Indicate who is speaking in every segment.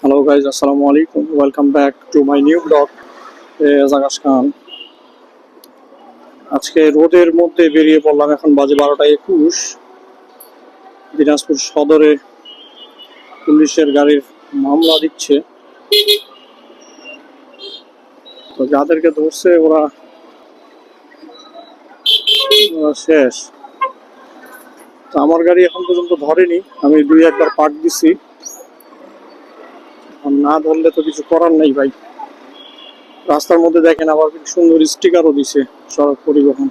Speaker 1: Hello guys আসসালামু আলাইকুম welcome back to my new blog Jagas Khan. আজকে রোদের মধ্যে বেরিয়ে পড়লাম এখন বাজে বারোটা একুশ। দিনাজপুর সদরে পুলিশের গাড়ির মামলা দিচ্ছে। তো যাদেরকে ধরছে, ওরা ওরা শেষ। তো আমার গাড়ি এখন পর্যন্ত ধরেনি। আমি দুই একবার পার্ক দিছি। আর না ধরলে তো কিছু করার নেই ভাই। রাস্তার মধ্যে দেখেন আবার সুন্দর স্টিকারও দিছে সড়ক পরিবহন।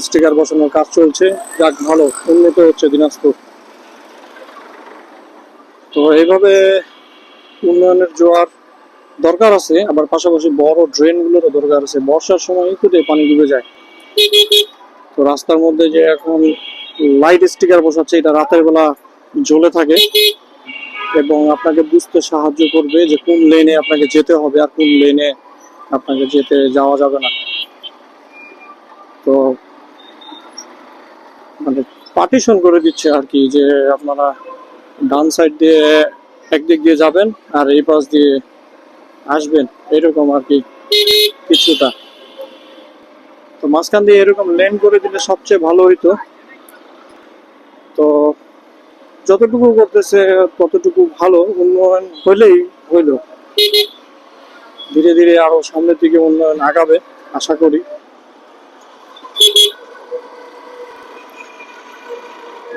Speaker 1: স্টিকার বসানোর কাজ চলছে। যাক, ভালো। উন্নত হচ্ছে দিনাজপুর। তো এইভাবে উন্নয়নের জোয়ার দরকার আছে, আবার পাশাপাশি বড় ড্রেনগুলোরও দরকার আছে। বর্ষার সময় একটু পানি ডুবে যায়। তো রাস্তার মধ্যে যে এখন লাইট স্টিকার বসাচ্ছে, এটা রাতের বেলা জ্বলে থাকে। এবং আপনাকে বুঝতে সাহায্য করবে যে কোন লেনে আপনাকে যেতে হবে আর কোন লেনে আপনাকে যেতে যাওয়া যাবে না। তো মানে পার্টিশন করে দিচ্ছে আর কি যে আপনারা ডান সাইড দিয়ে একদিক দিয়ে যাবেন আর এই পাশ দিয়ে আসবেন, এরকম আর কি কিছুটা। তো মাঝখান দিয়ে এরকম লেন করে দিলে সবচেয়ে ভালো হইতো। তো যতটুকু করতেছে, ততটুকু ভালো, উন্নয়ন হইলেই হইল। ধীরে ধীরে আরও সামনের দিকে উন্নয়ন আগাবে, আশা করি।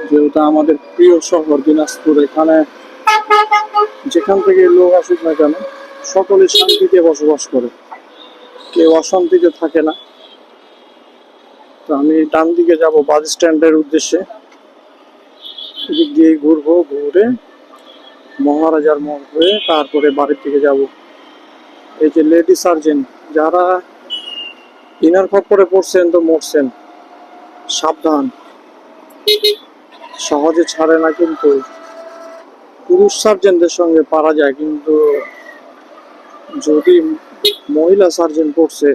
Speaker 1: যেহেতু আমাদের প্রিয় শহর দিনাজপুর, এখানে যেখান থেকে লোক আসুক না কেন, সকলে শান্তিতে বসবাস করে। কেউ অশান্তিতে থাকে না। তো আমি ডান দিকে যাব বাস স্ট্যান্ডের উদ্দেশ্যে। এদিক দিয়ে ঘুরবো, ঘুরে মহারাজার মোড় হয়ে তারপরে বাড়ির দিকে যাব। এই যে লেডি সার্জেন যারা ইনার খপ্পরে পড়ছেন তো মরছেন, সাবধান। সহজে ছাড়ে না কিন্তু পুরুষ সার্জেনদের সঙ্গে পারা যায়, কিন্তু যদি মহিলা সার্জেন পড়ছে,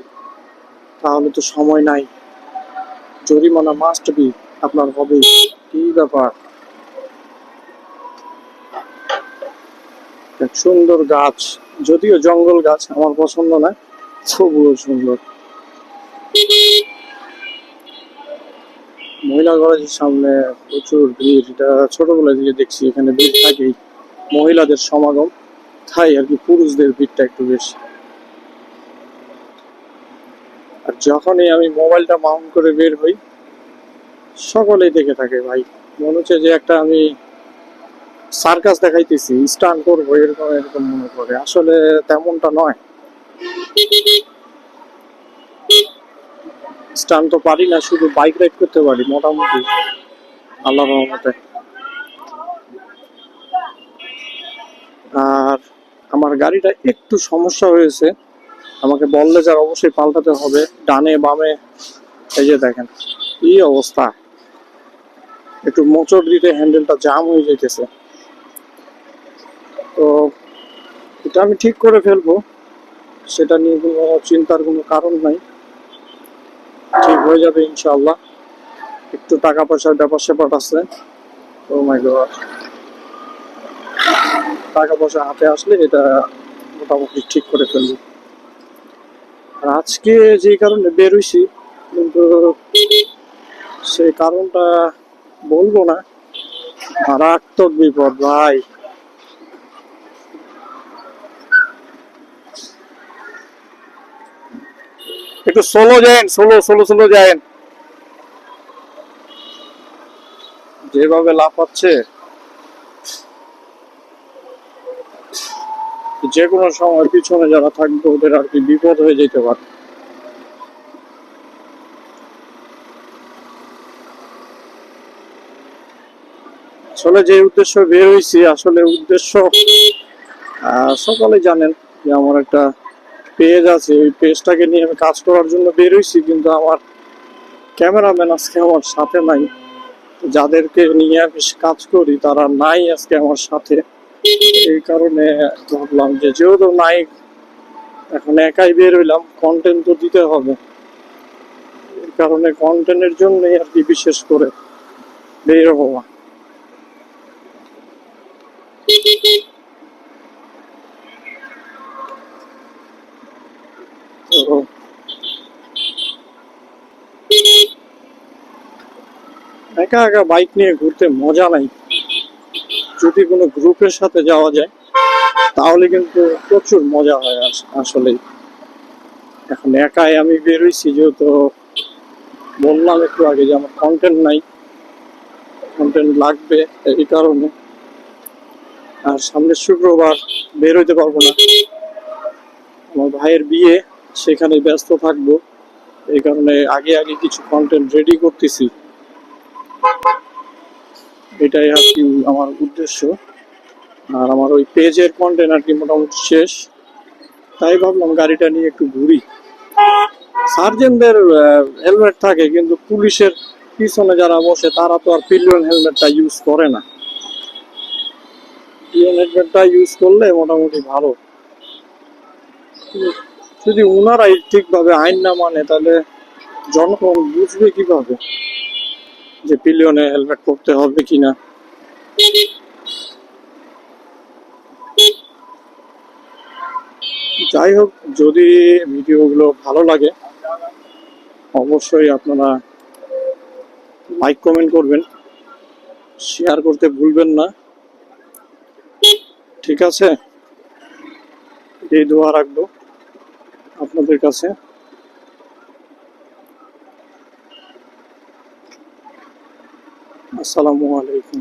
Speaker 1: তাহলে তো সময় নাই। জরিমানা মাস্ট বি আপনার হবে কি ব্যাপার? সুন্দর গাছ, যদিও জঙ্গল গাছ, আমার পছন্দ না, তবুও সুন্দর। মহিলা কলেজের সামনে প্রচুর ভিড়, এটা ছোটবেলা থেকে দেখছি, এখানে ভিড় থাকেই। মহিলাদের সমাগম, তাই আর কি পুরুষদের ভিড়টা একটু বেশি। আর যখনই আমি মোবাইলটা মাউন্ট করে বের হই, সকলেই দেখে থাকে, ভাই। মনে হচ্ছে যে একটা আমি সার্কাস দেখাইতেছি, স্টান করব, এরকম এরকম মনে করে। আসলে তেমনটা নয়। স্টান তো পারি না, শুধু বাইক রাইড করতে পারি, মোটামুটি। আল্লাহ রহমতে। আর আমার গাড়িটা একটু সমস্যা হয়েছে। আমাকে বললে যার অবশ্যই পাল্টাতে হবে, ডানে বামে। এই যে দেখেন কি অবস্থা। একটু মোচড় দিতে হ্যান্ডেলটা জাম হয়ে যেতেছে তো এটা আমি ঠিক করে ফেলব। সেটা নিয়ে কোনো চিন্তার কোনো কারণ নাই। ঠিক হয়ে যাবে ইনশাআল্লাহ। একটু টাকা পয়সার ব্যাপার স্যাপার আছে। Oh my god. টাকা পয়সা হাতে আসলে এটা মোটামুটি ঠিক করে ফেলব। আর আজকে যে কারণে বেরোইছি কিন্তু সেই কারণটা বলব না। মারাত্মক বিপদ, ভাই। একটু সোলো যায়েন সোলো সোলো সোলো যায়েন। যেভাবে লাফাচ্ছে, যে কোনো সময় পিছনে যারা থাকবে, ওদের আর কি বিপদ হয়ে যেতে পারে। আসলে যে উদ্দেশ্য বের হয়েছি, আসলে উদ্দেশ্য সকলে জানেন যে আমার একটা পেজ আছে ওই পেজটাকে নিয়ে আমি কাজ করার জন্য বের হয়েছি কিন্তু আমার ক্যামেরাম্যান আজকে আমার সাথে নাই। যাদেরকে নিয়ে আমি কাজ করি, তারা নাই আজকে আমার সাথে। এই কারণে ভাবলাম যে যেহেতু নাই, এখন একাই বের হইলাম কন্টেন্ট তো দিতে হবে। এই কারণে কন্টেন্টের জন্যই আর কি বিশেষ করে বের হওয়া। একা একা বাইক নিয়ে ঘুরতে মজা নাই। যদি কোনো গ্রুপের সাথে যাওয়া যায়, তাহলে কিন্তু প্রচুর মজা হয় আসলে এখন একাই আমি বেরোইছি যেহেতু বললাম একটু আগে যে আমার কন্টেন্ট নাই। কন্টেন্ট লাগবে এই কারণে। আর সামনের শুক্রবার বেরোইতে পারব না। আমার ভাইয়ের বিয়ে। সেখানে ব্যস্ত থাকব। এই কারণে আগে আগে কিছু কন্টেন্ট রেডি করতেছি। এটাই আর কি আমার উদ্দেশ্য। আর আমার ওই পেজের কন্টেন্ট আর কি মোটামুটি শেষ। তাই ভাবলাম গাড়িটা নিয়ে একটু ঘুরি। সার্জেনদের হেলমেট থাকে, কিন্তু পুলিশের পিছনে যারা বসে, তারা তো আর পিলিয়ন হেলমেটটা ইউজ করে না। পিলিয়ন হেলমেটটা ইউজ করলে মোটামুটি ভালো। যদি ওনারাই ঠিকভাবে আইন না মানে তাহলে জনগণ বুঝবে কীভাবে যে পিলিয়নে হেলমেট পরতে হবে কিনা। যাই হোক, যদি ভিডিওগুলো ভালো লাগে, অবশ্যই আপনারা লাইক কমেন্ট করবেন। শেয়ার করতে ভুলবেন না। ঠিক আছে? এই দোয়া রাখব। আপনাদের কাছে? আসসালামু আলাইকুম।